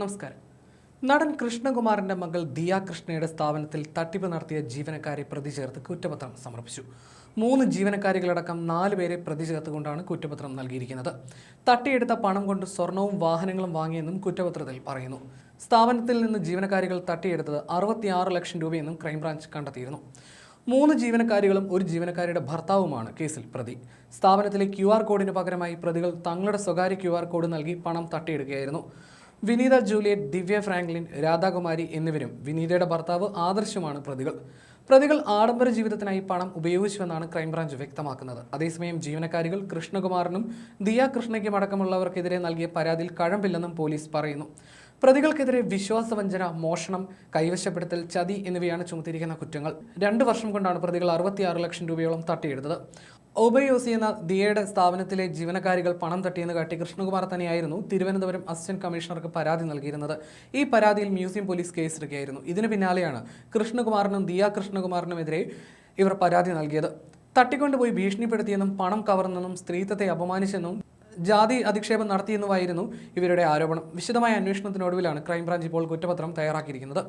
നമസ്കാരം. നടൻ കൃഷ്ണകുമാറിന്റെ മകൾ ദിയ കൃഷ്ണയുടെ സ്ഥാപനത്തിൽ തട്ടിപ്പ് നടത്തിയ ജീവനക്കാരെ പ്രതി ചേർത്ത് കുറ്റപത്രം സമർപ്പിച്ചു. മൂന്ന് ജീവനക്കാരികളടക്കം നാല് പേരെ പ്രതി ചേർത്തുകൊണ്ടാണ് കുറ്റപത്രം നൽകിയിരിക്കുന്നത്. തട്ടിയെടുത്ത പണം കൊണ്ട് സ്വർണവും വാഹനങ്ങളും വാങ്ങിയെന്നും കുറ്റപത്രത്തിൽ പറയുന്നു. സ്ഥാപനത്തിൽ നിന്ന് ജീവനക്കാരികൾ തട്ടിയെടുത്തത് അറുപത്തിയാറ് ലക്ഷം രൂപയെന്നും ക്രൈംബ്രാഞ്ച് കണ്ടെത്തിയിരുന്നു. മൂന്ന് ജീവനക്കാരികളും ഒരു ജീവനക്കാരിയുടെ ഭർത്താവുമാണ് കേസിൽ പ്രതി. സ്ഥാപനത്തിലെ ക്യു ആർ കോഡിന് പകരമായി പ്രതികൾ തങ്ങളുടെ സ്വകാര്യ ക്യു ആർ കോഡ് നൽകി പണം തട്ടിയെടുക്കുകയായിരുന്നു വിനീത ജൂലിയറ്റ് ദിവ്യ ഫ്രാങ്ക്ലിൻ രാധാകുമാരി എന്നിവരും വിനീതയുടെ ഭർത്താവ് ആദർശുമാണ് പ്രതികൾ. പ്രതികൾ ആഡംബര ജീവിതത്തിനായി പണം ഉപയോഗിച്ചുവെന്നാണ് ക്രൈംബ്രാഞ്ച് വ്യക്തമാക്കുന്നത്. അതേസമയം ജീവനക്കാരികൾ കൃഷ്ണകുമാറിനും ദിയ കൃഷ്ണയ്ക്കും അടക്കമുള്ളവർക്കെതിരെ നൽകിയ പരാതിയിൽ കഴമ്പില്ലെന്നും പോലീസ് പറയുന്നു. പ്രതികൾക്കെതിരെ വിശ്വാസവഞ്ചന മോഷണം കൈവശപ്പെടുത്തൽ ചതി എന്നിവയാണ് ചുമത്തിയിരിക്കുന്ന കുറ്റങ്ങൾ. രണ്ട് വർഷം കൊണ്ടാണ് പ്രതികൾ അറുപത്തിയാറ് ലക്ഷം രൂപയോളം തട്ടിയെടുത്തത്. ഒബയോസി എന്ന ദിയയുടെ സ്ഥാപനത്തിലെ ജീവനക്കാരികൾ പണം തട്ടിയെന്ന് കാട്ടി കൃഷ്ണകുമാർ തന്നെയായിരുന്നു തിരുവനന്തപുരം അസിസ്റ്റന്റ് കമ്മീഷണർക്ക് പരാതി നൽകിയിരുന്നത്. ഈ പരാതിയിൽ മ്യൂസിയം പോലീസ് കേസെടുക്കുകയായിരുന്നു ഇതിന് പിന്നാലെയാണ് കൃഷ്ണകുമാറിനും ദിയ കൃഷ്ണകുമാറിനുമെതിരെ ഇവർ പരാതി നൽകിയത്. തട്ടിക്കൊണ്ടുപോയി ഭീഷണിപ്പെടുത്തിയെന്നും പണം കവർന്നെന്നും സ്ത്രീത്വത്തെ അപമാനിച്ചെന്നും ജാതി അധിക്ഷേപം നടത്തിയെന്നുമായിരുന്നു ഇവരുടെ ആരോപണം. വിശദമായ അന്വേഷണത്തിനൊടുവിലാണ് ക്രൈംബ്രാഞ്ച് ഇപ്പോൾ കുറ്റപത്രം തയ്യാറാക്കിയിരിക്കുന്നത്.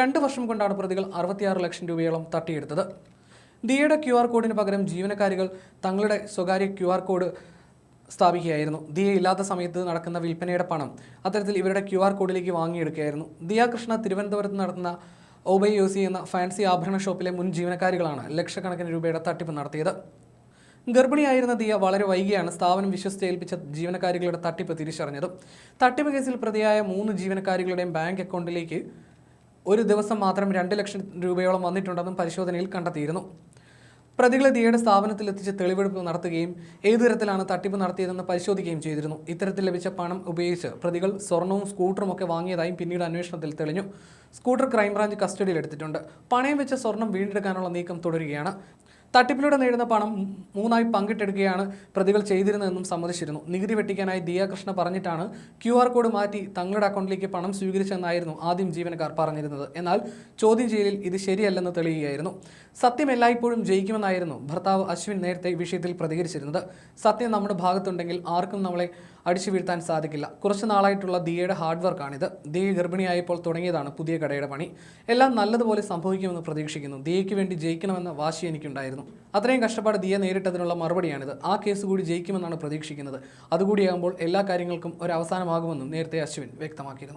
രണ്ട് വർഷം കൊണ്ടാണ് പ്രതികൾ അറുപത്തിയാറ് ലക്ഷം രൂപയോളം തട്ടിയെടുത്തത്. ദിയയുടെ ക്യു ആർ കോഡിന് പകരം ജീവനക്കാരികൾ തങ്ങളുടെ സ്വകാര്യ ക്യു ആർ കോഡ് സ്ഥാപിക്കുകയായിരുന്നു. ദിയ ഇല്ലാത്ത സമയത്ത് നടക്കുന്ന വിൽപ്പനയുടെ പണം അത്തരത്തിൽ ഇവരുടെ ക്യു ആർ കോഡിലേക്ക് വാങ്ങിയെടുക്കുകയായിരുന്നു. ദിയ കൃഷ്ണ തിരുവനന്തപുരത്ത് നടത്തുന്ന ഒബൈ യോസി എന്ന ഫാൻസി ആഭരണ ഷോപ്പിലെ മുൻ ജീവനക്കാരികളാണ് ലക്ഷക്കണക്കിന് രൂപയുടെ തട്ടിപ്പ് നടത്തിയത്. ഗർഭിണിയായിരുന്ന ദിയ വളരെ വൈകിയാണ് സ്ഥാപനം വിശ്വസിച്ചേൽപ്പിച്ച ജീവനക്കാരികളുടെ തട്ടിപ്പ് തിരിച്ചറിഞ്ഞത്. തട്ടിപ്പ് കേസിൽ പ്രതിയായ മൂന്ന് ജീവനക്കാരികളുടെയും ബാങ്ക് അക്കൗണ്ടിലേക്ക് ഒരു ദിവസം മാത്രം രണ്ട് ലക്ഷം രൂപയോളം വന്നിട്ടുണ്ടെന്നും പരിശോധനയിൽ കണ്ടെത്തിയിരുന്നു. പ്രതികളെ ദിയയുടെ സ്ഥാപനത്തിൽ എത്തിച്ച് തെളിവെടുപ്പ് നടത്തുകയും ഏതു തരത്തിലാണ് തട്ടിപ്പ് നടത്തിയതെന്ന് പരിശോധിക്കുകയും ചെയ്തിരുന്നു. ഇത്തരത്തിൽ ലഭിച്ച പണം ഉപയോഗിച്ച് പ്രതികൾ സ്വർണവും സ്കൂട്ടറും ഒക്കെ വാങ്ങിയതായും പിന്നീട് അന്വേഷണത്തിൽ തെളിഞ്ഞു. സ്കൂട്ടർ ക്രൈംബ്രാഞ്ച് കസ്റ്റഡിയിലെടുത്തിട്ടുണ്ട് പണയം വെച്ച സ്വർണം വീണ്ടെടുക്കാനുള്ള നീക്കം തുടരുകയാണ്. തട്ടിപ്പിലൂടെ നേടുന്ന പണം മൂന്നായി പങ്കിട്ടെടുക്കുകയാണ് പ്രതികൾ ചെയ്തിരുന്നതെന്നും സമ്മതിച്ചിരുന്നു. നികുതി വെട്ടിക്കാനായി ദിയ കൃഷ്ണ പറഞ്ഞിട്ടാണ് ക്യു ആർ കോഡ് മാറ്റി തങ്ങളുടെ അക്കൗണ്ടിലേക്ക് പണം സ്വീകരിച്ചെന്നായിരുന്നു ആദ്യം ജീവനക്കാർ പറഞ്ഞിരുന്നത്. എന്നാൽ ചോദ്യം ചെയ്യലിൽ ഇത് ശരിയല്ലെന്ന് തെളിയുകയായിരുന്നു. സത്യം എല്ലായ്പ്പോഴും ജയിക്കുമെന്നായിരുന്നു ഭർത്താവ് അശ്വിൻ നേരത്തെ വിഷയത്തിൽ പ്രതികരിച്ചിരുന്നത്. സത്യം നമ്മുടെ ഭാഗത്തുണ്ടെങ്കിൽ ആർക്കും നമ്മളെ അടിച്ചു വീഴ്ത്താൻ സാധിക്കില്ല. കുറച്ച് നാളായിട്ടുള്ള ദിയയുടെ ഹാർഡ് വർക്കാണിത്. ദിയ ഗർഭിണിയായപ്പോൾ തുടങ്ങിയതാണ് പുതിയ കടയുടെ പണി. എല്ലാം നല്ലതുപോലെ സംഭവിക്കുമെന്ന് പ്രതീക്ഷിക്കുന്നു. ദിയയ്ക്ക് വേണ്ടി ജയിക്കണമെന്ന വാശി എനിക്കുണ്ടായിരുന്നു. അത്രയും കഷ്ടപ്പാട് ദിയ നേരിട്ടതിനുള്ള മറുപടിയാണിത്. ആ കേസ് കൂടി ജയിക്കുമെന്നാണ് പ്രതീക്ഷിക്കുന്നത്. അതുകൂടിയാകുമ്പോൾ എല്ലാ കാര്യങ്ങൾക്കും ഒരു അവസാനമാകുമെന്നും നേരത്തെ അശ്വിൻ വ്യക്തമാക്കിയിരുന്നു.